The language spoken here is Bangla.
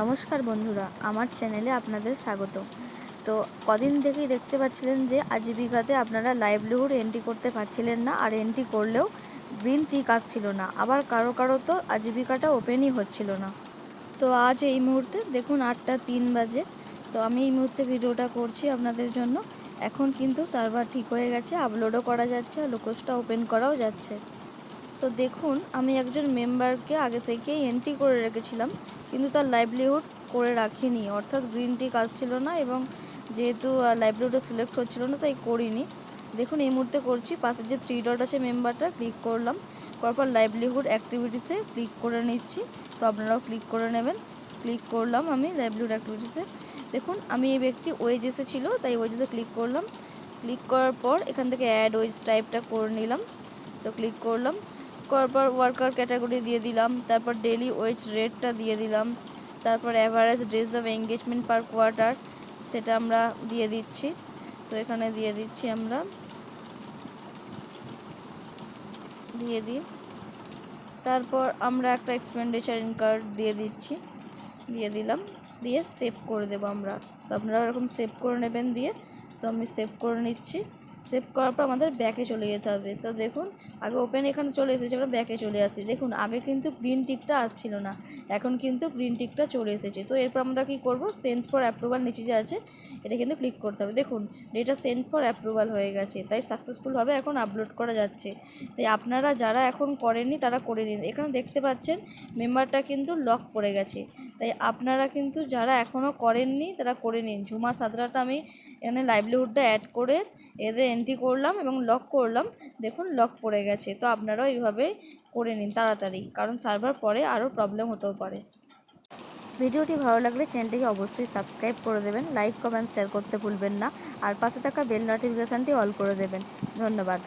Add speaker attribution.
Speaker 1: নমস্কার বন্ধুরা, আমার চ্যানেলে আপনাদের স্বাগত। তো কদিন থেকেই দেখতে পাচ্ছিলেন যে আজীবিকাতে আপনারা লাইভলিহুড এন্ট্রি করতে পারছিলেন না আর এন্ট্রি করলেও গ্রিন টিক আসছিল না। আবার কারও কারও তো আজীবিকাটা ওপেনই হচ্ছিল না। তো আজ এই মুহূর্তে দেখুন আটটা তিন বাজে। তো আমি এই মুহূর্তে ভিডিওটা করছি আপনাদের জন্য। এখন কিন্তু সার্ভার ঠিক হয়ে গেছে, আপলোডও করা যাচ্ছে আর লোকসটা ওপেন করাও যাচ্ছে। তো দেখুন, আমি একজন মেম্বারকে আগে থেকেই এন্ট্রি করে রেখেছিলাম, কিন্তু তার লাইভলিহুড করে রাখিনি। অর্থাৎ গ্রিন টিক আসছিল না এবং যেহেতু লাইভলিহুডে সিলেক্ট হচ্ছিল না, তাই করিনি। দেখুন, এই মুহূর্তে করছি। পাশের যে থ্রি ডট আছে মেম্বারটা ক্লিক করলাম। করার পর লাইভলিহুড অ্যাক্টিভিটিসে ক্লিক করে নিচ্ছি। তো আপনারাও ক্লিক করে নেবেন। ক্লিক করলাম আমি লাইভলিহুড অ্যাক্টিভিটিসে দেখুন, আমি এই ব্যক্তি ওয়েজেসে ছিল, তাই ওয়েজেসে ক্লিক করলাম। ক্লিক করার পর এখান থেকে অ্যাড ওয়েজ টাইপটা করে নিলাম। তো ক্লিক করলাম। করার পর ওয়ার্কার ক্যাটাগরি দিয়ে দিলাম, তারপর ডেলি ওয়েজ রেটটা দিয়ে দিলাম, তারপর average days of engagement per quarter সেটা আমরা দিয়ে দিচ্ছি। তো এখানে দিয়ে দিচ্ছি আমরা, দিয়ে দিই। তারপর আমরা একটা এক্সপেন্ডিচার ইনকার দিয়ে দিচ্ছি, দিয়ে দিলাম, দিয়ে সেভ করে দেবো আমরা। তো আপনারা এরকম সেভ করে নেবেন দিয়ে, তো আমি সেভ করে নিচ্ছি। সেভ করার পর আমাদের ব্যাকে চলে যেতে হবে। তো দেখুন, আগে ওপেন এখানে চলে এসেছে আমরা ব্যাকে চলে আসি। দেখুন, আগে কিন্তু গ্রিন টিকটা আসছিল না, এখন কিন্তু গ্রিন টিকটা চলে এসেছে। তো এরপর আমরা কী করব? সেন্ট ফর অ্যাপ্রুভাল নিচে যে আছে এটা কিন্তু ক্লিক করতে হবে। দেখুন এটা সেন্ড ফর অ্যাপ্রুভাল হয়ে গেছে, তাই সাকসেসফুলভাবে এখন আপলোড করা যাচ্ছে। তাই আপনারা যারা এখন করেননি, তারা করে নিন। এখানে দেখতে পাচ্ছেন মেম্বারটা কিন্তু লক পড়ে গেছে। তাই আপনারা কিন্তু যারা এখনও করেননি, তারা করে নিন। ঝুমা সাদরাটা আমি এখানে লাইভলিহুডটা অ্যাড করে এদের এন্ট্রি করলাম এবং লক করলাম। দেখুন লক পড়ে গেছে। তো আপনারাও এইভাবে করে নিন তাড়াতাড়ি, কারণ সার্ভার পরে আরও প্রবলেম হতেও পারে। ভিডিওটি ভালো লাগলে চ্যানেলটিকে অবশ্যই সাবস্ক্রাইব করে দেবেন, লাইক, কমেন্ট শেয়ার করতে ভুলবেন না, আর পাশে থাকা বেল নোটিফিকেশানটি অল করে দেবেন। ধন্যবাদ।